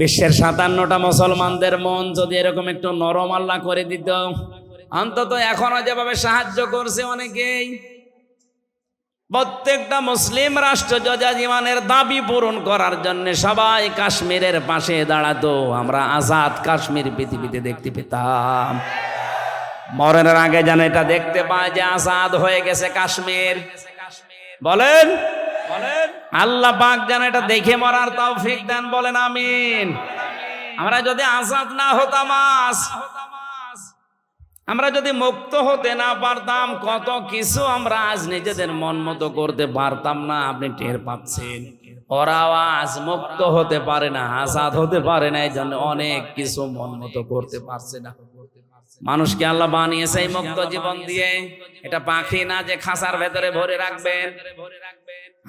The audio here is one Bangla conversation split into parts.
বিশ্বের সাতান্নটা মুসলমানদের মন যদি এরকম একটু নরম আল্লাহ করে দিত, অন্তত এখনও যেভাবে সাহায্য করছে অনেকেই, প্রত্যেকটা মুসলিম রাষ্ট্র যজাজিমানের দাবি পূরণ করার জন্য সবাই কাশ্মীরের পাশে দাঁড়াতো, আমরা আজাদ কাশ্মীর পৃথিবীতে দেখতে পেতাম। মরণের আগে যেন এটা দেখতে পায় যে আজাদ হয়ে গেছে কাশ্মীর। বলেন বলেন। আল্লাহ পাক যেন এটা দেখে মরার তৌফিক দেন, বলেন আমিন। আমরা যদি আজাদ না হতাম আমরা যদি মুক্ত হতে না পারতাম, কত কিছু আমরা আজ নিজেদের মন মতো করতে পারতাম না, আপনি টের পাচ্ছেন। ওরাও আজ মুক্ত হতে পারে না, আজাদ হতে পারে না এই জন্য অনেক কিছু মন মতো করতে পারছে না। মানুষকে আল্লাহ বানিয়েছে এই মুক্ত জীবন দিয়ে। এটা পাখি না যে খাসার ভেতরে ভরে রাখবেন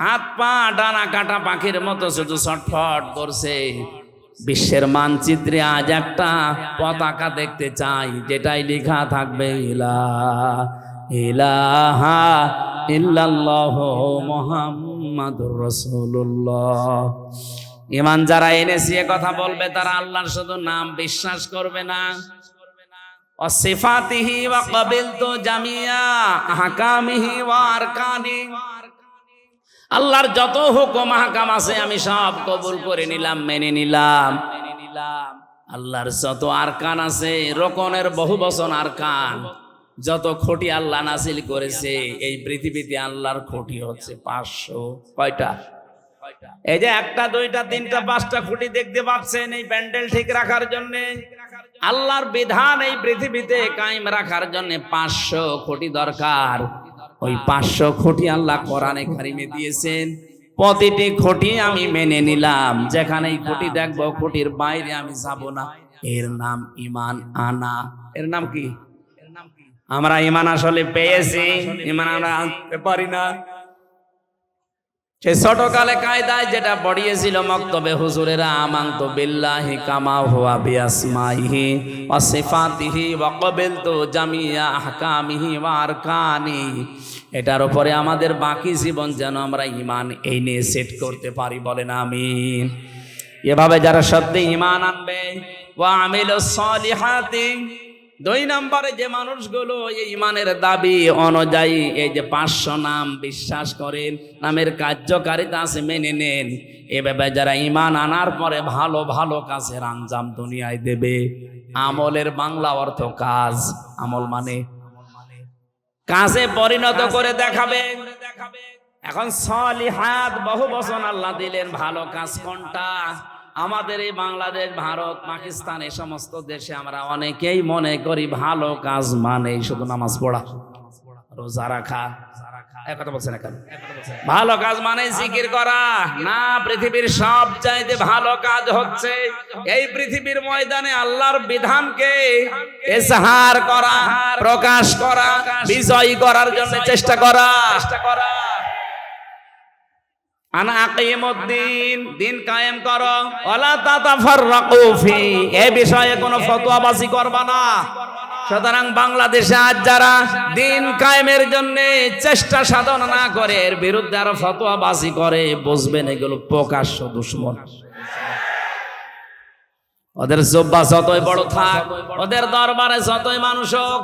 হাত পা, ডানা কাটা পাখির মতো শুধু ছটফট করছে। বিশ্বের মানচিত্রে আজ একটা পতাকা দেখতে চাই, যেটাই লেখা থাকবে, ইলা, ইলাহা ইল্লাল্লাহ মুহাম্মাদুর রাসূলুল্লাহ। ইমান যারা এনেছি কথা বলবে, তারা আল্লাহর শুধু নাম বিশ্বাস করবে না। কাবিলতু জামিয়া, আহকামিহি ওয়া আরকানি। আল্লাহর যত হুকুম হাকাম আছে, আমি সব কবুল করে নিলাম, মেনে নিলাম। আল্লাহর যত আরকান আছে, রোকনের বহু বচন আরকান। যত খুঁটি আল্লাহ নাসিল করেছে, এই পৃথিবীতে আল্লাহর খুঁটি হচ্ছে পাঁচশো কয়টা? এই যে একটা, দুইটা, তিনটা, পাঁচটা খুঁটি দেখতে পাচ্ছেন এই প্যান্ডেল ঠিক রাখার জন্য। আল্লাহর বিধান এই পৃথিবীতে কায়েম রাখার জন্য পাঁচশো কোটি দরকার। ওই পাঁচশো কোটি আল্লাহ কোরআনে কারিমে দিয়েছেন। প্রতিটি খুঁটি আমি মেনে নিলাম। যেখানে খুঁটি দেখব খুঁটির বাইরে আমি যাব না। এর নাম ইমান আনা। এর নাম কি? আমরা ইমান আসলে পেয়েছি। ইমান আমরা আনতে পারি না। সে ছোটকালে কায়দায় যেটা পড়িয়েছিল মক্তবে হুজুরেরা, আমান্ত বিল্লাহি কামা হুয়া বিয়াসমাইহি সিফাতিহি ওয়া ক্বাবিলতু জামিয়া আহকামিহি ওয়া আরকানি। এটার উপরে আমাদের বাকি জীবন যেন আমরা ইমান এই নিয়ে সেট করতে পারি বলেন, আমিন। এভাবে যারা সত্যি ইমান আনবে, ওয়া আমিলুস সলিহাতি দুই নম্বরে যে মানুষগুলো এই ইমানের দাবি অনুযায়ী এই যে পাঁচশো নাম বিশ্বাস করেন, নামের কার্যকারিতা আছে, মেনে নেন। এভাবে যারা ইমান আনার পরে ভালো ভালো কাজের আঞ্জাম দুনিয়ায় দেবে। আমলের বাংলা অর্থ কাজ। আমল মানে কাজে পরিণত করে দেখাবে। এখন সলিহাত বহু বচন আল্লাহ দিলেন, ভালো কাজ কোনটা? আমাদের এই বাংলাদেশ, ভারত, পাকিস্তান, এই সমস্ত দেশে আমরা অনেকেই মনে করি ভালো কাজ মানে শুধু নামাজ পড়া। রোজা রাখা। ভালো কাজ মানে জিকির করা। না, পৃথিবীর সব চাইতে ভালো কাজ হচ্ছে এই পৃথিবীর ময়দানে আল্লাহর বিধানকে এসহার করা, প্রকাশ করা, বিজয়ী করার জন্য চেষ্টা করা চেষ্টা করা। আনা আকিমুদ্দিন, দিন কায়েম করো। ওয়ালা তাতাফাররাকু ফি বিষয়ে কোনো ফতোয়াবাজি করবা না। সুতরাং বাংলাদেশে আজ যারা দিন কায়েমের জন্য চেষ্টা সাধন না করে, এর বিরুদ্ধে আরও ফতোয়াবাজি করে, বুঝবেন এগুলো প্রকাশ্য দুশ্মন। ওদের জব্বা যতই বড় থাক, ওদের দরবারে যতই মানুষ হোক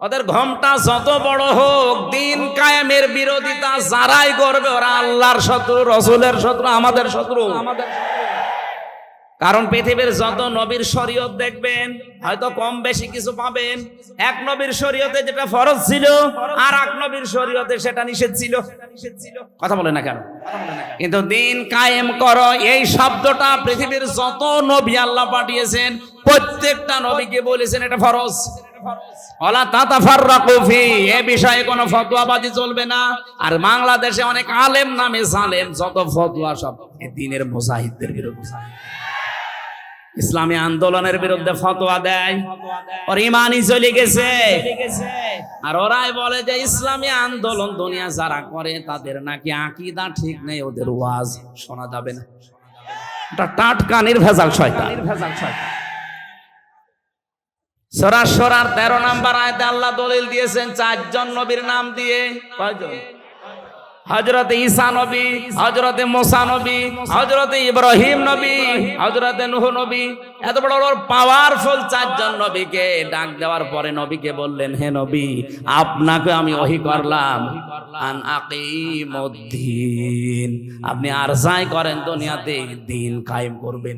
ওদের ঘমটা যত বড় হোক দিন কায়েমের বিরোধিতা যারাই করবে ওরা আল্লাহর শত্রু রসুলের শত্রু। আমাদের শত্রু। কারণ পৃথিবীর যত নবীর শরীয়ত দেখবেন হয়তো কম বেশি কিছু পাবেন। এক নবীর শরীয়তে যেটা ফরজ ছিল আর এক নবীর শরীয়তে সেটা নিষেধ ছিল। কথা বলে না কেন? কিন্তু দিন কায়েম করো এই শব্দটা পৃথিবীর যত নবী আল্লাহ পাঠিয়েছেন প্রত্যেকটা নবীকে বলেছেন এটা ফরজ। আর ইসলামী আন্দোলনের বিরুদ্ধে ফতোয়া দেয়। ইমানই চলে গেছে। আর ওরাই বলে যে ইসলামী আন্দোলন দুনিয়া যারা করে, তাদের নাকি আকিদা ঠিক নেই, ওদের ওয়াজ শোনা যাবে না। টাটকা, নির্ভেজাল শয়তান। নির্ভেজাল সরার সরার তেরো নাম্বার আয়তে আল্লাহ দলিল দিয়েছেন, চারজন নবীর নাম দিয়ে। কয়জন? হজরতে ঈসা নবী হজরতে মোসা নবী হজরতে ইব্রাহিম নবী হজরতে নুহ নবী। এত বড় বড় পাওয়ারফুল চারজন নবীকে ডাক দেওয়ার পরে নবীকে বললেন, হে নবী, আপনাকে আমি ওহি করলাম। আন আকিমুদ্দিন আপনি আর যাই করেন দুনিয়াতে, দিন কায়েম করবেন।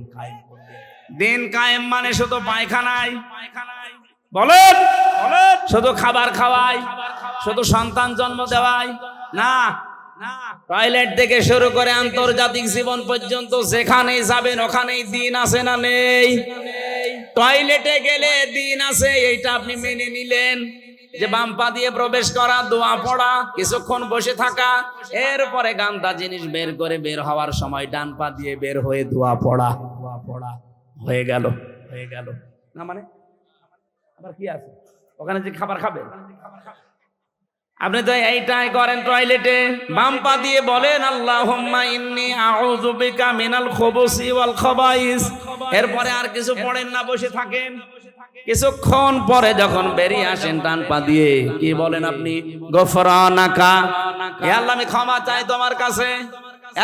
দিন কায়েম মানে শুধু পায়খানায়। বলেন, শুধু খাবার খাওয়াই, শুধু সন্তান জন্ম দেওয়াই, না। টয়লেট থেকে শুরু করে আন্তর্জাতিক জীবন পর্যন্ত যেখানেই যাবেন, ওখানেই দিন আছে না নেই? টয়লেটে গেলে দিন আছে, এইটা আপনি মেনে নিলেন। যে বাম পা দিয়ে প্রবেশ করা, দোয়া পড়া, কিছুক্ষণ বসে থাকা, এরপরে গান্দা জিনিস বের করে বের হওয়ার সময় ডান পা দিয়ে বের হয়ে দোয়া পড়া। হয়ে গেল। হয়ে গেল। না মানে? আবার কি আছে? ওখানে যে খাবার খাবে? আপনি তো এইটাই করেন টয়লেটে বাম পা দিয়ে বলেন আল্লাহুম্মা ইন্নি আউযু বিকা মিনাল খুবুসি ওয়াল খাবাইস। এরপরে আর কিছু পড়েন না বসে থাকেন। কিছুক্ষণ পরে যখন বেরিয়ে আসেন ডান পা দিয়ে কি বলেন আপনি? গফরানাকা। হে আল্লাহ আমি ক্ষমা চাই তোমার কাছে।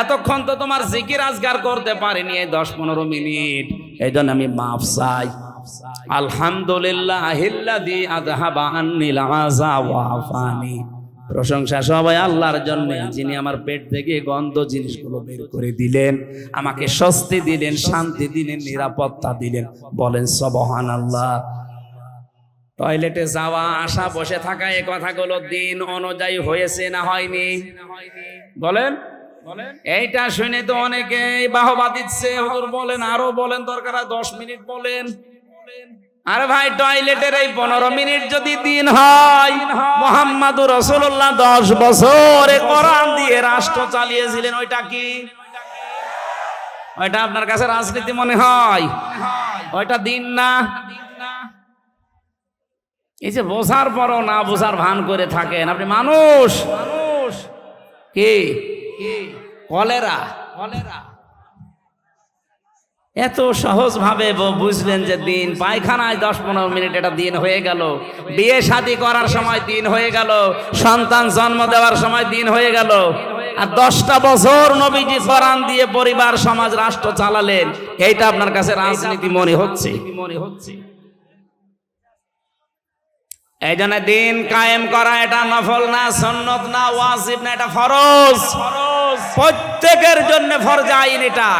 এতক্ষণ তো তোমার জিকির আজগার করতে পারিনি এই দশ পনেরো মিনিট। এই জন্য আমি মাফ চাই। আলহামদুলিল্লাহ প্রশংসা সবাই আল্লাহর জন্য, যিনি আমার পেট থেকে গন্ধ জিনিসগুলো বের করে দিলেন, আমাকে স্বস্তি দিলেন, শান্তি দিলেন, নিরাপত্তা দিলেন, বলেন সবহান আল্লাহ টয়লেটে যাওয়া, আসা, বসে থাকা, এ কথাগুলো দিন অনুযায়ী হয়েছে না হয়নি? বলেন এইটা শুনে তো অনেকে বাহবা দিচ্ছে। হুজুর বলেন আরও বলেন দরকার দশ মিনিট বলেন। আরে ভাই টয়লেটের এই পনেরো মিনিট যদি দিন হয় মোহাম্মদুর রসুল্লাহ দশ বছর কোরআন দিয়ে রাষ্ট্র চালিয়েছিলেন ওইটা কি? ওইটা আপনার কাছে রাজনীতি মনে হয়? ওইটা দিন না? এই যে বোঝার পরও না বোঝার ভান করে থাকেন। আপনি মানুষ? মানুষ। কি? কলেরা। কলেরা এত সহজ ভাবে বুঝলেন যে দিন, পায়খানায় দশ পনেরো মিনিট এটা দিন হয়ে গেল। বিয়ে শাদী করার সময় দিন হয়ে গেল। সন্তান জন্ম দেওয়ার সময় দিন হয়ে গেল। আর দশটা বছর নবীজি কোরআন দিয়ে পরিবার, সমাজ, রাষ্ট্র চালালেন। এইটা আপনার কাছে রাজনীতি মনে হচ্ছে মনে হচ্ছে? এই জন্য দিন কায়েম করা এটা নফল না সন্নত না ওয়াসিব না এটা ফরজ। প্রত্যেকের জন্য ফরজ আইন এটা।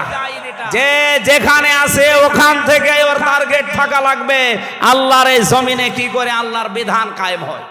যে যেখানে আছে ওখান থেকে ওর টার্গেট থাকা লাগবে। আল্লাহর এই জমিনে কি করে আল্লাহর বিধান কায়েম হয়?